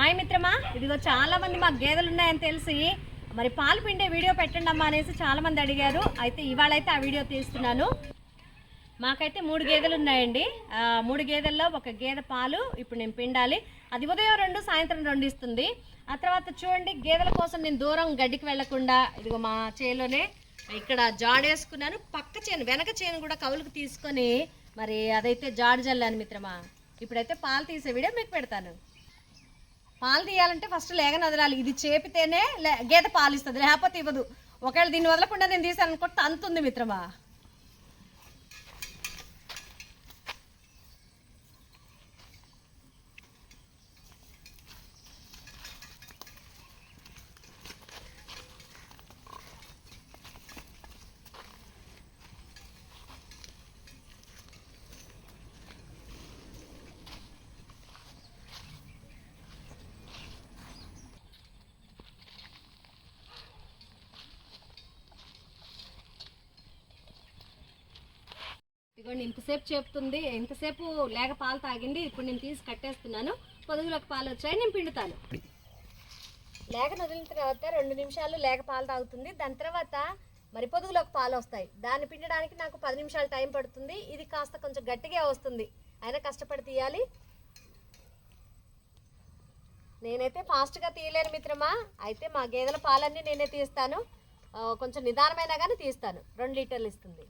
Hi మిత్రమా. ఇదిగో చాలా మంది మాకు గేదెలు ఉన్నాయని తెలిసి మరి పాలు పిండే వీడియో పెట్టండి అమ్మా అనేసి చాలా మంది అడిగారు. అయితే ఇవాళ అయితే ఆ వీడియో తీస్తున్నాను. మాకైతే మూడు గేదెలు ఉన్నాయండి. మూడు గేదెల్లో ఒక గేదె పాలు ఇప్పుడు నేను పిండాలి. అది ఉదయం రెండు సాయంత్రం రెండు ఇస్తుంది. ఆ తర్వాత చూడండి గేదెల కోసం నేను దూరం గడ్డికి వెళ్ళకుండా ఇదిగో మా చేలోనే ఇక్కడ జాడేసుకున్నాను పక్క చేను వెనక చేను కూడా కవులకు తీసుకొని మరి అదైతే జాడు జల్లాను మిత్రమా. ఇప్పుడైతే పాలు తీసే వీడియో మీకు పెడతాను. పాలు తీయాలంటే ఫస్ట్ లేగ వదలాలి. ఇది చేపితేనే లే- గేదె పాలు ఇస్తుంది లేకపోతే ఇవ్వదు. ఒకవేళ దీన్ని వదలకుండా నేను తీసాను అనుకుంటే అంత మిత్రమా? ఇదిగోండి ఇంతసేపు చెప్తుంది ఇంతసేపు లేక పాలు తాగింది ఇప్పుడు నేను తీసి కట్టేస్తున్నాను. పొదుగులకు పాలు వచ్చాయి నేను పిండుతాను. లేక వదిలిన తర్వాత రెండు నిమిషాలు లేక పాలు తాగుతుంది. దాని తర్వాత మరి పొదుగులోకి పాలు వస్తాయి. దాన్ని పిండడానికి నాకు పది నిమిషాలు టైం పడుతుంది. ఇది కాస్త కొంచెం గట్టిగా వస్తుంది. అయినా కష్టపడి తీయాలి. నేనైతే ఫాస్ట్గా తీయలేను మిత్రమా. అయితే మా గేదెల పాలన్నీ నేనే తీస్తాను. కొంచెం నిదానమైనా కానీ తీస్తాను. రెండు లీటర్లు ఇస్తుంది.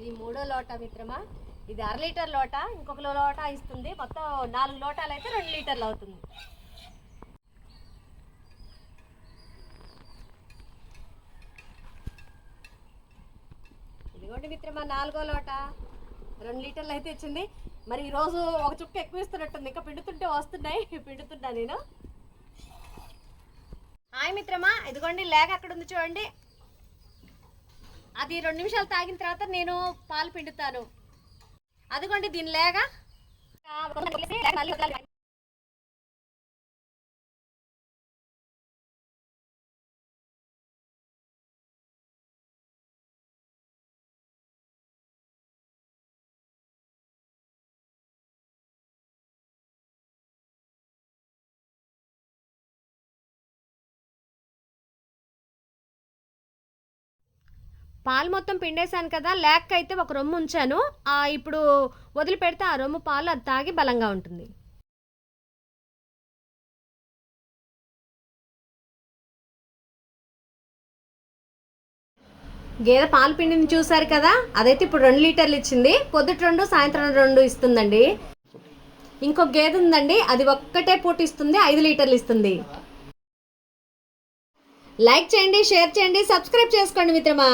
ఇది మూడో లోట మిత్రమా? ఇది అర లీటర్ లోట ఇంకొక లోట ఇస్తుంది. మొత్తం నాలుగు లోటాలు అయితే రెండు లీటర్లు అవుతుంది. ఇదిగోండి మిత్రమా నాలుగో లోట. రెండు లీటర్లు అయితే ఇచ్చింది. మరి ఈరోజు ఒక చుక్క ఎక్కువ ఇస్తున్నట్టుంది. ఇంకా పిండుతుంటే వస్తున్నాయి. పిండుతున్నా నేను. హాయ్ మిత్రమా ఇదిగోండి లేక అక్కడ ఉంది చూడండి. అది రెండు నిమిషాలు తాగిన తర్వాత నేను పాలు పిండుతాను. అదిగోండి దీని లేగా. పాలు మొత్తం పిండేశాను కదా లేక అయితే ఒక రొమ్ము ఉంచాను. ఇప్పుడు వదిలిపెడితే ఆ రొమ్ము పాలు అది తాగి బలంగా ఉంటుంది. గేదె పాలు పిండిని చూసారు కదా అదైతే ఇప్పుడు రెండు లీటర్లు ఇచ్చింది. పొద్దుట రెండు సాయంత్రం రెండు ఇస్తుందండి. ఇంకో గేదె ఉందండి అది ఒక్కటే పూట ఇస్తుంది ఐదు లీటర్లు ఇస్తుంది. లైక్ చేయండి షేర్ చేయండి సబ్స్క్రైబ్ చేసుకోండి మిత్రమా.